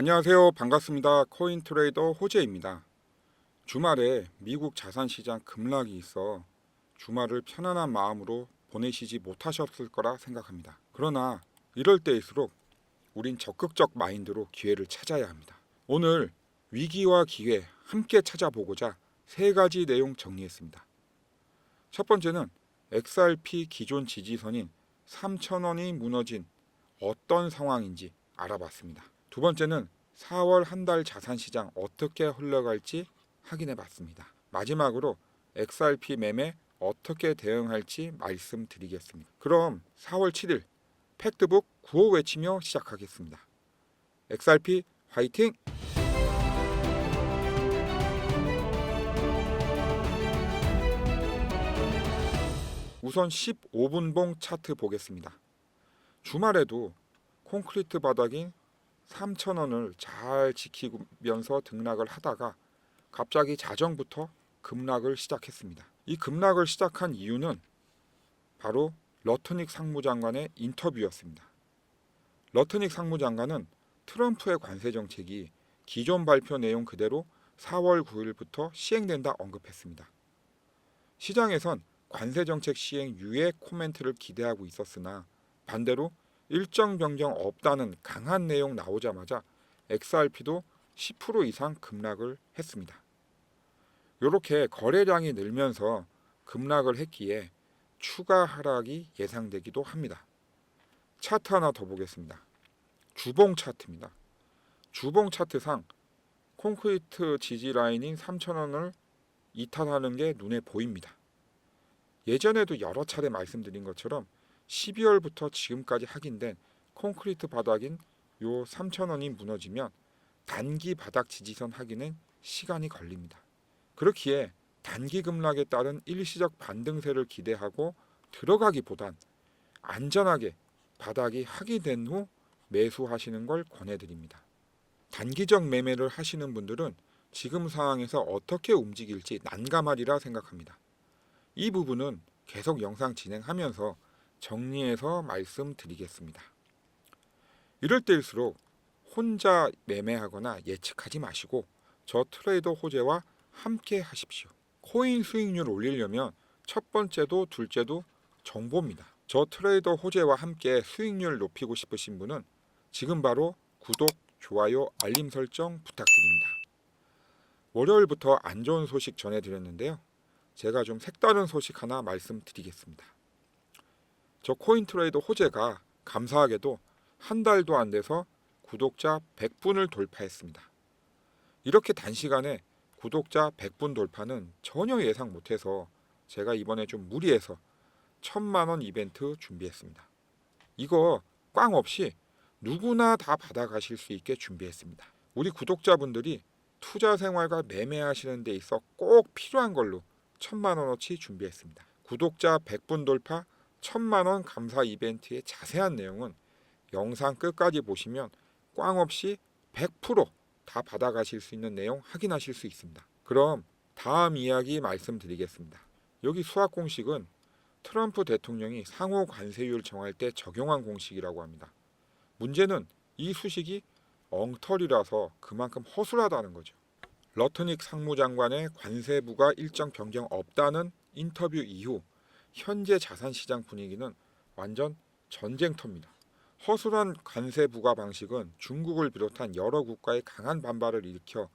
안녕하세요. 반갑습니다. 코인 트레이더 호재입니다. 주말에 미국 자산 시장 급락이 있어 주말을 편안한 마음으로 보내시지 못하셨을 거라 생각합니다. 그러나 이럴 때일수록 우린 적극적 마인드로 기회를 찾아야 합니다. 오늘 위기와 기회 함께 찾아보고자 세 가지 내용 정리했습니다. 첫 번째는 XRP 기존 지지선인 3,000원이 무너진 어떤 상황인지 알아봤습니다. 두 번째는 4월 한 달 자산 시장 어떻게 흘러갈지 확인해 봤습니다. 마지막으로 XRP 매매 어떻게 대응할지 말씀드리겠습니다. 그럼 4월 7일 팩트북 구호 외치며 시작하겠습니다. XRP 화이팅! 우선 15분봉 차트 보겠습니다. 주말에도 콘크리트 바닥인 3,000원을 잘 지키면서 등락을 하다가 갑자기 자정부터 급락을 시작했습니다. 이 급락을 시작한 이유는 바로 러트닉 상무장관의 인터뷰였습니다. 러트닉 상무장관은 트럼프의 관세 정책이 기존 발표 내용 그대로 4월 9일부터 시행된다 언급했습니다. 시장에선 관세 정책 시행 유예 코멘트를 기대하고 있었으나 반대로 일정 변경 없다는 강한 내용 나오자마자 XRP도 10% 이상 급락을 했습니다. 이렇게 거래량이 늘면서 급락을 했기에 추가 하락이 예상되기도 합니다. 차트 하나 더 보겠습니다. 주봉 차트입니다. 주봉 차트상 콘크리트 지지 라인인 3,000원을 이탈하는 게 눈에 보입니다. 예전에도 여러 차례 말씀드린 것처럼 12월부터 지금까지 확인된 콘크리트 바닥인 요 3,000원이 무너지면 단기 바닥 지지선 확인은 시간이 걸립니다. 그렇기에 단기 급락에 따른 일시적 반등세를 기대하고 들어가기보단 안전하게 바닥이 확인된 후 매수하시는 걸 권해드립니다. 단기적 매매를 하시는 분들은 지금 상황에서 어떻게 움직일지 난감하리라 생각합니다. 이 부분은 계속 영상 진행하면서 정리해서 말씀드리겠습니다. 이럴 때일수록 혼자 매매하거나 예측하지 마시고 저 트레이더 호재와 함께 하십시오. 코인 수익률 올리려면 첫 번째도 둘째도 정보입니다. 저 트레이더 호재와 함께 수익률 높이고 싶으신 분은 지금 바로 구독, 좋아요, 알림 설정 부탁드립니다. 월요일부터 안 좋은 소식 전해드렸는데요. 제가 좀 색다른 소식 하나 말씀드리겠습니다. 저 코인 트레이더 호재가 감사하게도 한 달도 안 돼서 구독자 100분을 돌파했습니다. 이렇게 단시간에 구독자 100분 돌파는 전혀 예상 못해서 제가 이번에 좀 무리해서 천만 원 이벤트 준비했습니다. 이거 꽝 없이 누구나 다 받아가실 수 있게 준비했습니다. 우리 구독자분들이 투자 생활과 매매하시는 데 있어 꼭 필요한 걸로 천만 원어치 준비했습니다. 구독자 100분 돌파 천만 원 감사 이벤트의 자세한 내용은 영상 끝까지 보시면 꽝 없이 100%다 받아가실 수 있는 내용 확인하실 수 있습니다. 그럼 다음 이야기 말씀드리겠습니다. 여기 수학 공식은 트럼프 대통령이 상호 관세율 정할 때 적용한 공식이라고 합니다. 문제는 이 수식이 엉터리라서 그만큼 허술하다는 거죠. 러트닉 상무장관의 관세부가 일정 변경 없다는 인터뷰 이후 현재 자산 시장 분위기는 완전 전쟁터입니다. 허술한 관세 부과 방식은 중국을 비롯한 여러 국가의 강한 반발을 일으켜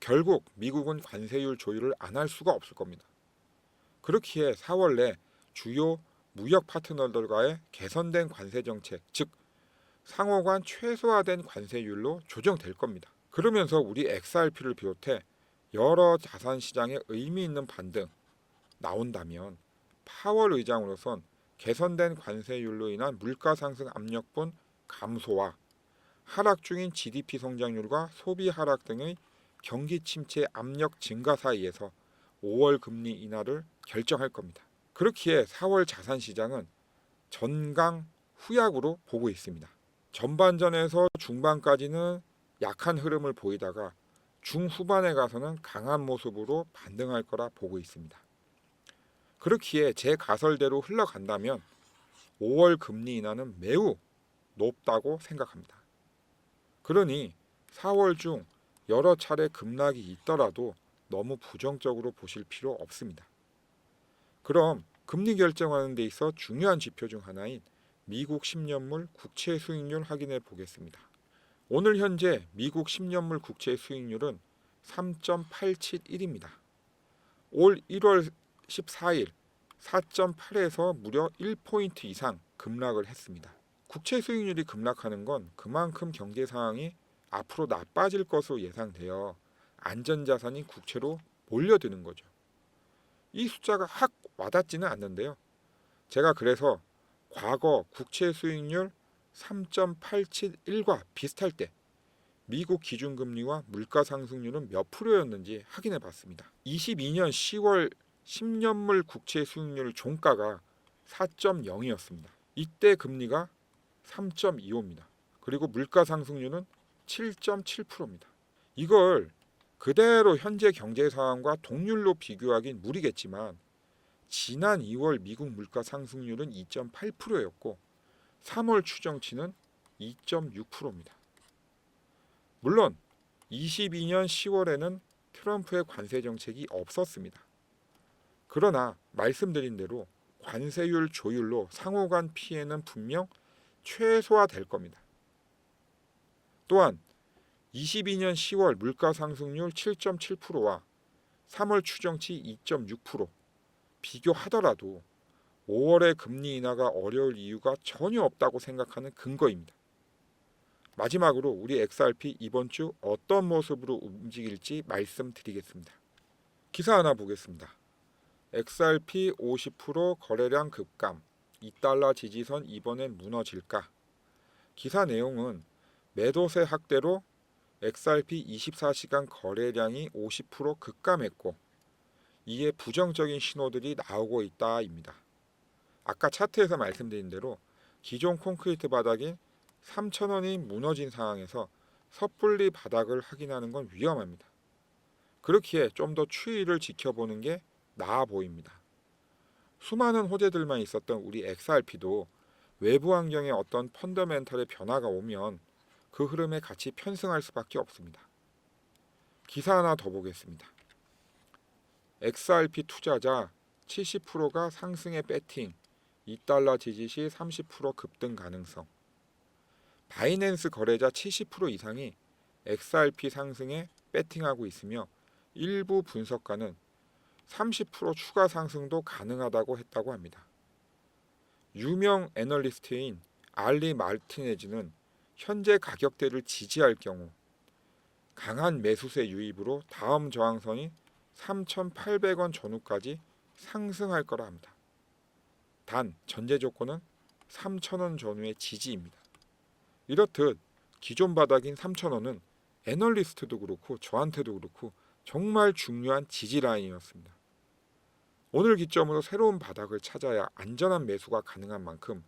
결국 미국은 관세율 조율을 안 할 수가 없을 겁니다. 그렇기에 4월 내 주요 무역 파트너들과의 개선된 관세 정책, 즉 상호 간 최소화된 관세율로 조정될 겁니다. 그러면서 우리 XRP를 비롯해 여러 자산 시장에 의미 있는 반등 나온다면 파월 의장으로선 개선된 관세율로 인한 물가 상승 압력분 감소와 하락 중인 GDP 성장률과 소비 하락 등의 경기 침체 압력 증가 사이에서 5월 금리 인하를 결정할 겁니다. 그렇기에 4월 자산 시장은 전강 후약으로 보고 있습니다. 전반전에서 중반까지는 약한 흐름을 보이다가 중후반에 가서는 강한 모습으로 반등할 거라 보고 있습니다. 그렇기에 제 가설대로 흘러간다면 5월 금리 인하는 매우 높다고 생각합니다. 그러니 4월 중 여러 차례 급락이 있더라도 너무 부정적으로 보실 필요 없습니다. 그럼 금리 결정하는 데 있어 중요한 지표 중 하나인 미국 10년물 국채 수익률 확인해 보겠습니다. 오늘 현재 미국 10년물 국채 수익률은 3.871입니다. 올 1월 14일 4.8에서 무려 1포인트 이상 급락을 했습니다. 국채 수익률이 급락하는 건 그만큼 경제 상황이 앞으로 나빠질 것으로 예상되어 안전자산인 국채로 몰려드는 거죠. 이 숫자가 확 와닿지는 않는데요. 제가 그래서 과거 국채 수익률 3.871과 비슷할 때 미국 기준금리와 물가 상승률은 몇 프로였는지 확인해 봤습니다. 22년 10월 10년물 국채 수익률 종가가 4.0이었습니다. 이때 금리가 3.25입니다. 그리고 물가 상승률은 7.7%입니다. 이걸 그대로 현재 경제 상황과 동률로 비교하긴 무리겠지만 지난 2월 미국 물가 상승률은 2.8%였고 3월 추정치는 2.6%입니다. 물론 22년 10월에는 트럼프의 관세 정책이 없었습니다. 그러나 말씀드린 대로 관세율 조율로 상호 간 피해는 분명 최소화될 겁니다. 또한 22년 10월 물가 상승률 7.7%와 3월 추정치 2.6% 비교하더라도 5월의 금리 인하가 어려울 이유가 전혀 없다고 생각하는 근거입니다. 마지막으로 우리 XRP 이번 주 어떤 모습으로 움직일지 말씀드리겠습니다. 기사 하나 보겠습니다. XRP 50% 거래량 급감, 2달러 지지선 이번엔 무너질까? 기사 내용은 매도세 확대로 XRP 24시간 거래량이 50% 급감했고 이에 부정적인 신호들이 나오고 있다입니다. 아까 차트에서 말씀드린 대로 기존 콘크리트 바닥인 3,000원이 무너진 상황에서 섣불리 바닥을 확인하는 건 위험합니다. 그렇기에 좀 더 추이를 지켜보는 게 나아 보입니다. 수많은 호재들만 있었던 우리 XRP도 외부 환경에 어떤 펀더멘털의 변화가 오면 그 흐름에 같이 편승할 수밖에 없습니다. 기사 하나 더 보겠습니다. XRP 투자자 70%가 상승에 배팅, 2달러 지지 시 30% 급등 가능성. 바이낸스 거래자 70% 이상이 XRP 상승에 배팅하고 있으며 일부 분석가는 30% 추가 상승도 가능하다고 했다고 합니다. 유명 애널리스트인 알리 마르티네즈는 현재 가격대를 지지할 경우 강한 매수세 유입으로 다음 저항선인 3,800원 전후까지 상승할 거라 합니다. 단 전제 조건은 3,000원 전후의 지지입니다. 이렇듯 기존 바닥인 3,000원은 애널리스트도 그렇고 저한테도 그렇고 정말 중요한 지지 라인이었습니다. 오늘 기점으로 새로운 바닥을 찾아야 안전한 매수가 가능한 만큼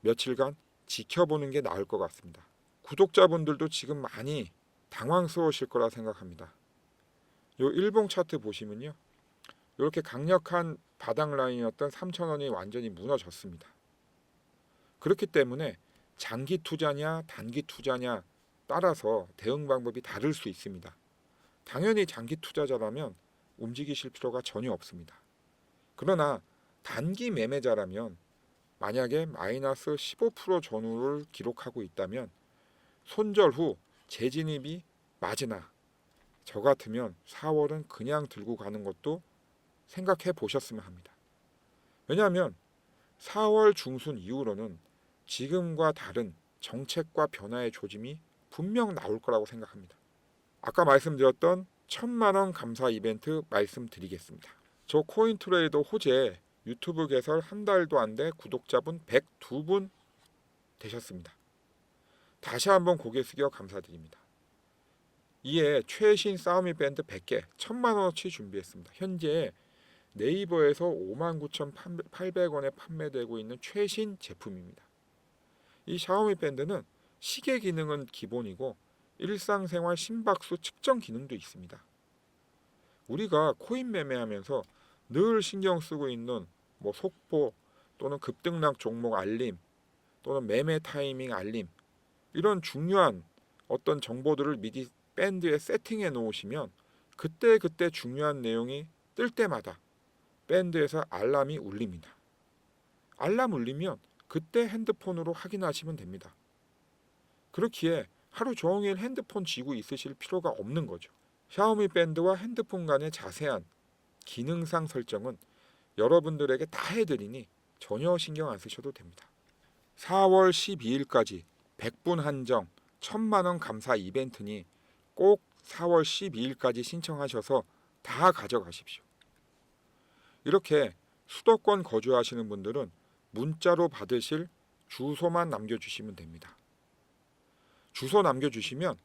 며칠간 지켜보는 게 나을 것 같습니다. 구독자분들도 지금 많이 당황스러우실 거라 생각합니다. 요 일봉 차트 보시면요. 이렇게 강력한 바닥 라인이었던 3,000원이 완전히 무너졌습니다. 그렇기 때문에 장기 투자냐 단기 투자냐 따라서 대응 방법이 다를 수 있습니다. 당연히 장기 투자자라면 움직이실 필요가 전혀 없습니다. 그러나 단기 매매자라면 만약에 마이너스 15% 전후를 기록하고 있다면 손절 후 재진입이 맞으나 저 같으면 4월은 그냥 들고 가는 것도 생각해 보셨으면 합니다. 왜냐하면 4월 중순 이후로는 지금과 다른 정책과 변화의 조짐이 분명 나올 거라고 생각합니다. 아까 말씀드렸던 천만 원 감사 이벤트 말씀드리겠습니다. 저 코인 트레이더 호재 유튜브 개설 한 달도 안 돼 구독자분 102분 되셨습니다. 다시 한번 고개 숙여 감사드립니다. 이에 최신 싸우미 밴드 100개 천만 원어치 준비했습니다. 현재 네이버에서 59,800원에 판매되고 있는 최신 제품입니다. 이 샤오미 밴드는 시계 기능은 기본이고 일상생활 심박수 측정 기능도 있습니다. 우리가 코인 매매하면서 늘 신경 쓰고 있는 뭐 속보 또는 급등락 종목 알림 또는 매매 타이밍 알림 이런 중요한 어떤 정보들을 미리 밴드에 세팅해 놓으시면 그때 그때 중요한 내용이 뜰 때마다 밴드에서 알람이 울립니다. 알람 울리면 그때 핸드폰으로 확인하시면 됩니다. 그렇기에 하루 종일 핸드폰 쥐고 있으실 필요가 없는 거죠. 샤오미 밴드와 핸드폰 간의 자세한 기능상 설정은 여러분들에게 다 해드리니 전혀 신경 안 쓰셔도 됩니다. 4월 12일까지 100분 한정 1000만원 감사 이벤트니 꼭 4월 12일까지 신청하셔서 다 가져가십시오. 이렇게 수도권 거주하시는 분들은 문자로 받으실 주소만 남겨주시면 됩니다. 주소 남겨주시면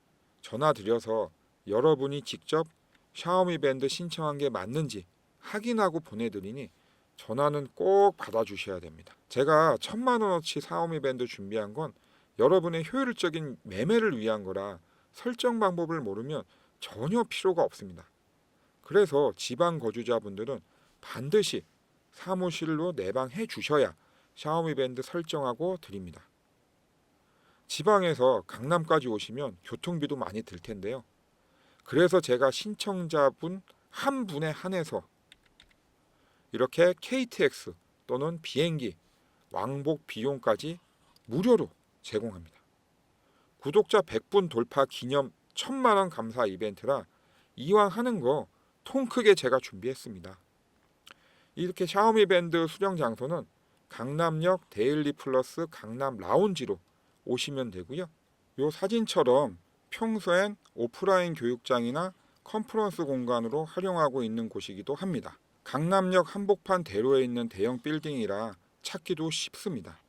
전화 드려서 여러분이 직접 샤오미 밴드 신청한 게 맞는지 확인하고 보내드리니 전화는 꼭 받아주셔야 됩니다. 제가 천만 원어치 샤오미 밴드 준비한 건 여러분의 효율적인 매매를 위한 거라 설정 방법을 모르면 전혀 필요가 없습니다. 그래서 지방 거주자분들은 반드시 사무실로 내방해 주셔야 샤오미 밴드 설정하고 드립니다. 지방에서 강남까지 오시면 교통비도 많이 들 텐데요. 그래서 제가 신청자분 한 분에 한해서 이렇게 KTX 또는 비행기 왕복 비용까지 무료로 제공합니다. 구독자 100분 돌파 기념 1000만 원 감사 이벤트라 이왕 하는 거 통 크게 제가 준비했습니다. 이렇게 샤오미 밴드 수령 장소는 강남역 데일리 플러스 강남 라운지로 오시면 되고요. 요 사진처럼 평소엔 오프라인 교육장이나 컨퍼런스 공간으로 활용하고 있는 곳이기도 합니다. 강남역 한복판 대로에 있는 대형 빌딩이라 찾기도 쉽습니다.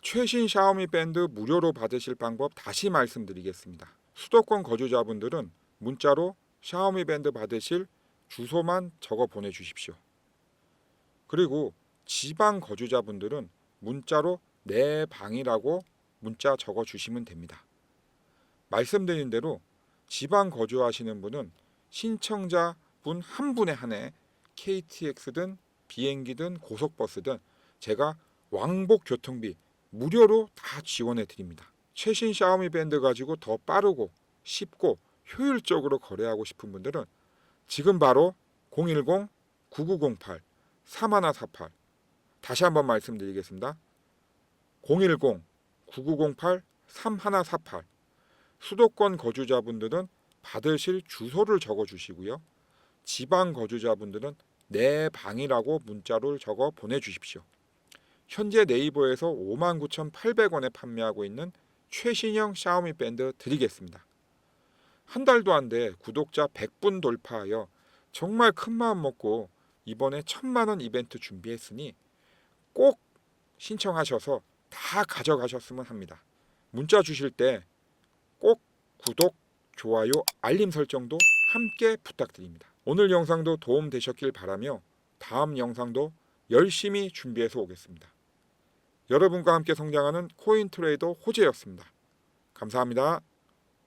최신 샤오미 밴드 무료로 받으실 방법 다시 말씀드리겠습니다. 수도권 거주자분들은 문자로 샤오미 밴드 받으실 주소만 적어 보내주십시오. 그리고 지방 거주자분들은 문자로 내 방이라고 문자 적어 주시면 됩니다. 말씀드린 대로 지방 거주하시는 분은 신청자 분 한 분에 한해 KTX든 비행기든 고속버스든 제가 왕복 교통비 무료로 다 지원해 드립니다. 최신 샤오미 밴드 가지고 더 빠르고 쉽고 효율적으로 거래하고 싶은 분들은 지금 바로 010-9908-3148 다시 한번 말씀드리겠습니다. 010-9908-3148 수도권 거주자분들은 받으실 주소를 적어 주시고요. 지방 거주자분들은 내 방이라고 문자로 적어 보내 주십시오. 현재 네이버에서 59,800원에 판매하고 있는 최신형 샤오미 밴드 드리겠습니다. 한 달도 안 돼 구독자 100분 돌파하여 정말 큰 마음 먹고 이번에 천만 원 이벤트 준비했으니 꼭 신청하셔서 다 가져가셨으면 합니다. 문자 주실 때 꼭 구독, 좋아요, 알림 설정도 함께 부탁드립니다. 오늘 영상도 도움 되셨길 바라며 다음 영상도 열심히 준비해서 오겠습니다. 여러분과 함께 성장하는 코인 트레이더 호재였습니다. 감사합니다.